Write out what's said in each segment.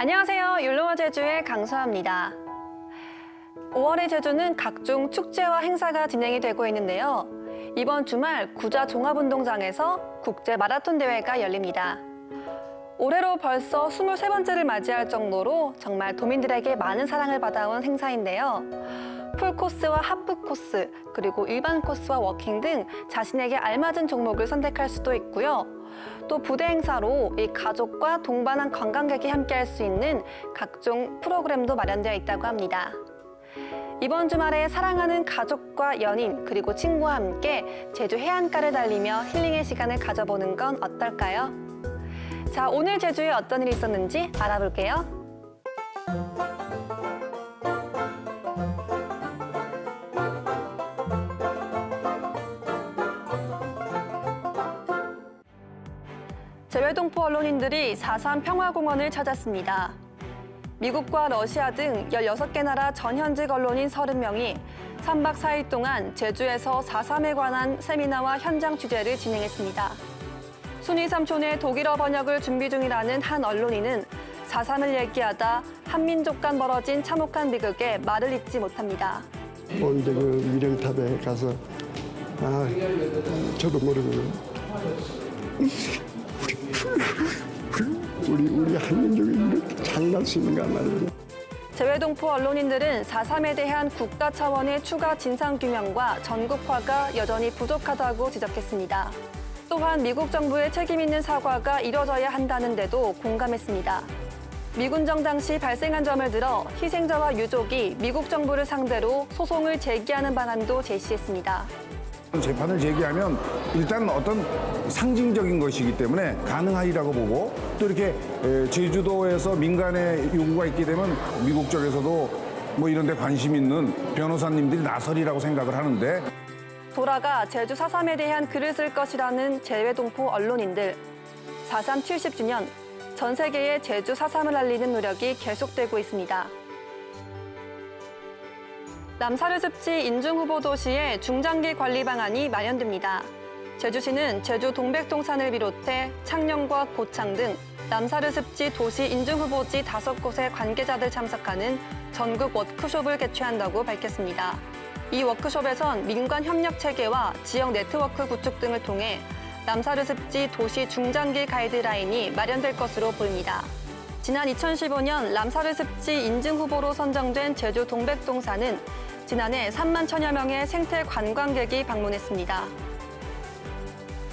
안녕하세요. 율로와 제주의 강수아입니다. 5월의 제주는 각종 축제와 행사가 진행이 되고 있는데요. 이번 주말 구자 종합운동장에서 국제 마라톤 대회가 열립니다. 올해로 벌써 23번째를 맞이할 정도로 정말 도민들에게 많은 사랑을 받아온 행사인데요. 풀코스와 하프코스, 그리고 일반 코스와 워킹 등 자신에게 알맞은 종목을 선택할 수도 있고요. 또 부대 행사로 이 가족과 동반한 관광객이 함께할 수 있는 각종 프로그램도 마련되어 있다고 합니다. 이번 주말에 사랑하는 가족과 연인 그리고 친구와 함께 제주 해안가를 달리며 힐링의 시간을 가져보는 건 어떨까요? 자, 오늘 제주에 어떤 일이 있었는지 알아볼게요. 재외동포 언론인들이 4.3 평화공원을 찾았습니다. 미국과 러시아 등 16개 나라 전현직 언론인 30명이 3박 4일 동안 제주에서 4.3에 관한 세미나와 현장 취재를 진행했습니다. 순위 삼촌의 독일어 번역을 준비 중이라는 한 언론인은 4.3을 얘기하다 한민족 간 벌어진 참혹한 비극에 말을 잇지 못합니다. 언제 그 위령탑에 가서 아 저도 모르고 우리 우리 한민족이 이렇게 잘날 수 있는가 말이죠. 재외동포 언론인들은 4.3에 대한 국가 차원의 추가 진상규명과 전국화가 여전히 부족하다고 지적했습니다. 또한 미국 정부의 책임 있는 사과가 이뤄져야 한다는데도 공감했습니다. 미군 정 당시 발생한 점을 들어 희생자와 유족이 미국 정부를 상대로 소송을 제기하는 방안도 제시했습니다. 재판을 제기하면 일단 어떤 상징적인 것이기 때문에 가능하리라고 보고 또 이렇게 에, 제주도에서 민간의 요구가 있게 되면 미국 쪽에서도 뭐 이런 데 관심 있는 변호사님들이 나설이라고 생각을 하는데 돌아가 제주 4.3에 대한 글을 쓸 것이라는 재외동포 언론인들. 4.3 70주년, 전 세계에 제주 4.3을 알리는 노력이 계속되고 있습니다. 남사르 습지 인중 후보 도시의 중장기 관리 방안이 마련됩니다. 제주시는 제주 동백동산을 비롯해 창녕과 고창 등 남사르 습지 도시 인중 후보지 다섯 곳의 관계자들 참석하는 전국 워크숍을 개최한다고 밝혔습니다. 이 워크숍에선 민관 협력 체계와 지역 네트워크 구축 등을 통해 남사르 습지 도시 중장기 가이드라인이 마련될 것으로 보입니다. 지난 2015년 람사르 습지 인증 후보로 선정된 제주 동백동산은 지난해 3만 천여 명의 생태 관광객이 방문했습니다.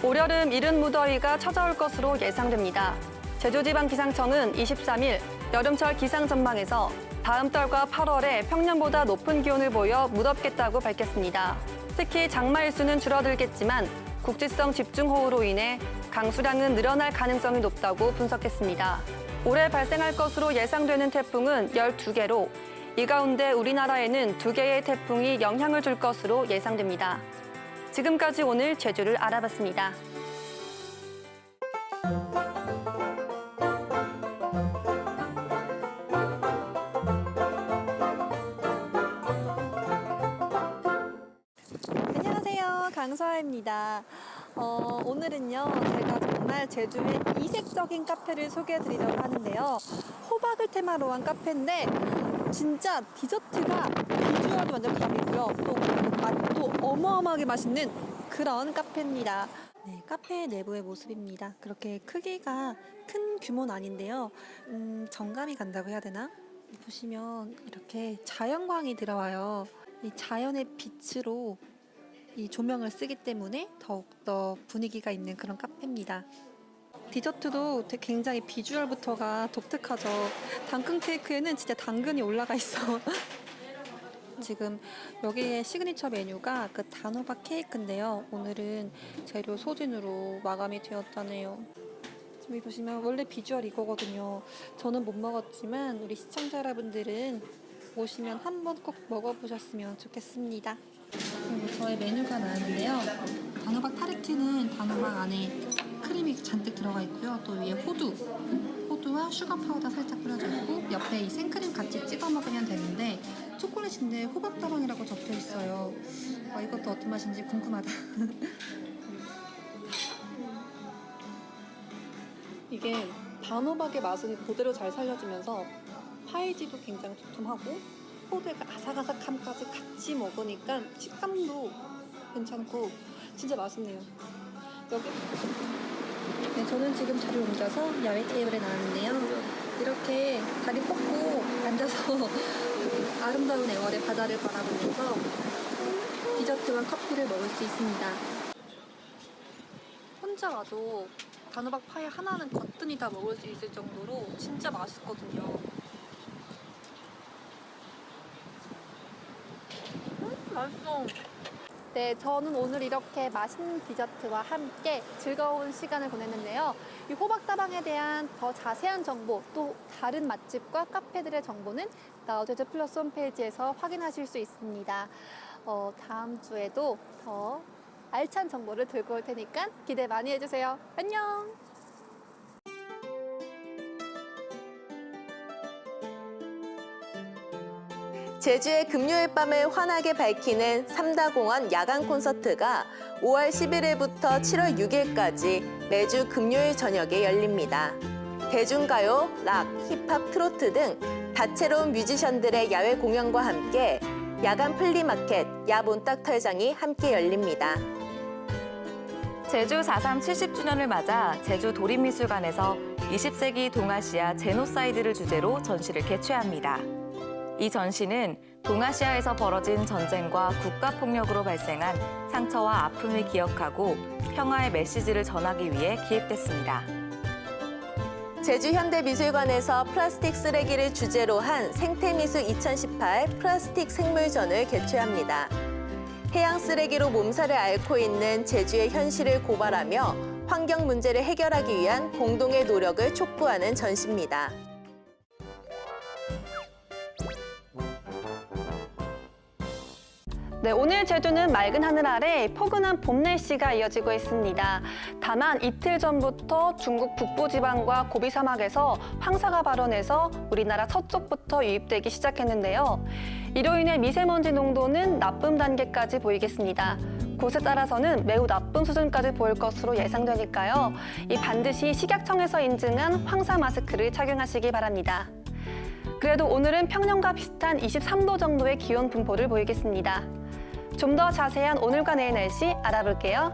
올여름 이른 무더위가 찾아올 것으로 예상됩니다. 제주지방기상청은 23일 여름철 기상 전망에서 다음 달과 8월에 평년보다 높은 기온을 보여 무덥겠다고 밝혔습니다. 특히 장마 일수는 줄어들겠지만 국지성 집중호우로 인해 강수량은 늘어날 가능성이 높다고 분석했습니다. 올해 발생할 것으로 예상되는 태풍은 12개로 이 가운데 우리나라에는 두 개의 태풍이 영향을 줄 것으로 예상됩니다. 지금까지 오늘 제주를 알아봤습니다. 안녕하세요. 강서아입니다. 어, 오늘은요, 제가 정말 제주의 이색적인 카페를 소개해 드리려고 하는데요. 호박을 테마로 한 카페인데, 진짜 디저트가 비주얼도 완전 갑이고요. 또 맛도 어마어마하게 맛있는 그런 카페입니다. 네, 카페 내부의 모습입니다. 그렇게 크기가 큰 규모는 아닌데요. 음, 정감이 간다고 해야 되나? 보시면 이렇게 자연광이 들어와요. 이 자연의 빛으로 이 조명을 쓰기 때문에 더욱더 분위기가 있는 그런 카페입니다. 디저트도 굉장히 비주얼부터가 독특하죠. 당근 케이크에는 진짜 당근이 올라가 있어. 지금 여기에 시그니처 메뉴가 그 단호박 케이크인데요. 오늘은 재료 소진으로 마감이 되었다네요. 지금 보시면 원래 비주얼 이거거든요. 저는 못 먹었지만 우리 시청자 여러분들은 오시면 한번 꼭 먹어보셨으면 좋겠습니다. 그리고 저의 메뉴가 나왔는데요. 단호박 타르트는 단호박 안에 이 잔뜩 들어가 있고요. 또 위에 호두, 호두와 슈가 파우더 살짝 뿌려져 있고 옆에 이 생크림 같이 찍어 먹으면 되는데 초콜릿인데 호박다방이라고 적혀 있어요. 어, 이것도 어떤 맛인지 궁금하다. 이게 단호박의 맛은 그대로 잘 살려주면서 파이지도 굉장히 두툼하고 포도의 그 아삭아삭함까지 같이 먹으니까 식감도 괜찮고 진짜 맛있네요. 여기 네, 저는 지금 자리를 옮겨서 야외 테이블에 나왔는데요. 이렇게 다리 뻗고 앉아서 아름다운 애월의 바다를 바라보면서 디저트와 커피를 먹을 수 있습니다. 혼자 와도 단호박 파이 하나는 거뜬히 다 먹을 수 있을 정도로 진짜 맛있거든요. 음, 맛있어. 네, 저는 오늘 이렇게 맛있는 디저트와 함께 즐거운 시간을 보냈는데요. 이 호박다방에 대한 더 자세한 정보, 또 다른 맛집과 카페들의 정보는 나우제즈 플러스 홈페이지에서 확인하실 수 있습니다. 어, 다음 주에도 더 알찬 정보를 들고 올 테니까 기대 많이 해주세요. 안녕! 제주의 금요일 밤을 환하게 밝히는 삼다공원 야간 콘서트가 5월 11일부터 7월 6일까지 매주 금요일 저녁에 열립니다. 대중가요, 락, 힙합, 트로트 등 다채로운 뮤지션들의 야외 공연과 함께 야간 플리마켓, 야몬딱털장이 함께 열립니다. 제주 4.3 70주년을 맞아 제주 도립미술관에서 20세기 동아시아 제노사이드를 주제로 전시를 개최합니다. 이 전시는 동아시아에서 벌어진 전쟁과 국가폭력으로 발생한 상처와 아픔을 기억하고 평화의 메시지를 전하기 위해 기획됐습니다. 제주현대미술관에서 플라스틱 쓰레기를 주제로 한 생태미술 2018 플라스틱 생물전을 개최합니다. 해양 쓰레기로 몸살을 앓고 있는 제주의 현실을 고발하며 환경 문제를 해결하기 위한 공동의 노력을 촉구하는 전시입니다. 네, 오늘 제주는 맑은 하늘 아래 포근한 봄 날씨가 이어지고 있습니다. 다만 이틀 전부터 중국 북부 지방과 고비 사막에서 황사가 발원해서 우리나라 서쪽부터 유입되기 시작했는데요. 이로 인해 미세먼지 농도는 나쁨 단계까지 보이겠습니다. 곳에 따라서는 매우 나쁜 수준까지 보일 것으로 예상되니까요. 이 반드시 식약청에서 인증한 황사 마스크를 착용하시기 바랍니다. 그래도 오늘은 평년과 비슷한 23도 정도의 기온 분포를 보이겠습니다. 좀 더 자세한 오늘과 내일 날씨 알아볼게요.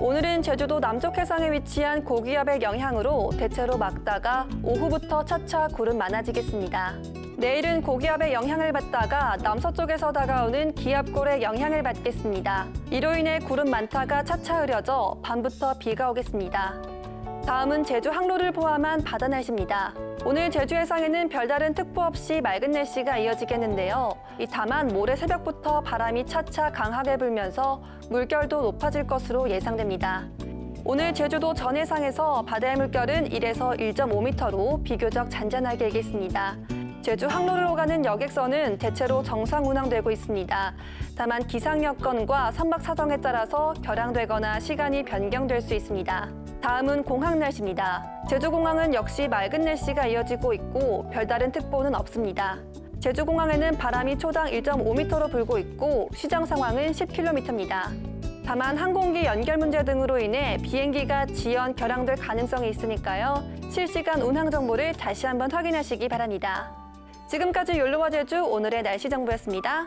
오늘은 제주도 남쪽 해상에 위치한 고기압의 영향으로 대체로 맑다가 오후부터 차차 구름 많아지겠습니다. 내일은 고기압의 영향을 받다가 남서쪽에서 다가오는 기압골의 영향을 받겠습니다. 이로 인해 구름 많다가 차차 흐려져 밤부터 비가 오겠습니다. 다음은 제주 항로를 포함한 바다 날씨입니다. 오늘 제주 해상에는 별다른 특보 없이 맑은 날씨가 이어지겠는데요. 이 다만 모레 새벽부터 바람이 차차 강하게 불면서 물결도 높아질 것으로 예상됩니다. 오늘 제주도 전 해상에서 바다의 물결은 1에서 1.5m로 비교적 잔잔하게 일겠습니다. 제주 항로를 오가는 여객선은 대체로 정상 운항되고 있습니다. 다만 기상 여건과 선박 사정에 따라서 결항되거나 시간이 변경될 수 있습니다. 다음은 공항 날씨입니다. 제주공항은 역시 맑은 날씨가 이어지고 있고 별다른 특보는 없습니다. 제주공항에는 바람이 초당 1.5m로 불고 있고 시장 상황은 10km입니다. 다만 항공기 연결 문제 등으로 인해 비행기가 지연, 결항될 가능성이 있으니까요. 실시간 운항 정보를 다시 한번 확인하시기 바랍니다. 지금까지 욜로와 제주 오늘의 날씨 정보였습니다.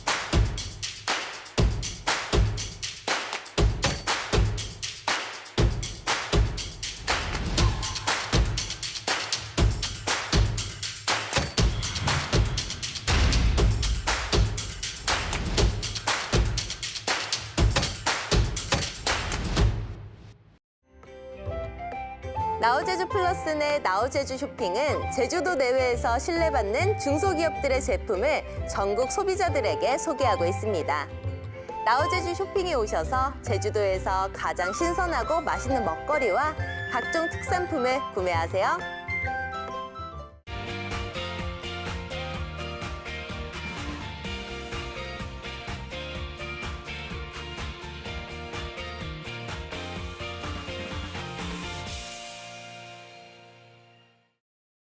나우제주 플러스 내 나우제주 쇼핑은 제주도 내외에서 신뢰받는 중소기업들의 제품을 전국 소비자들에게 소개하고 있습니다. 나우제주 쇼핑에 오셔서 제주도에서 가장 신선하고 맛있는 먹거리와 각종 특산품을 구매하세요.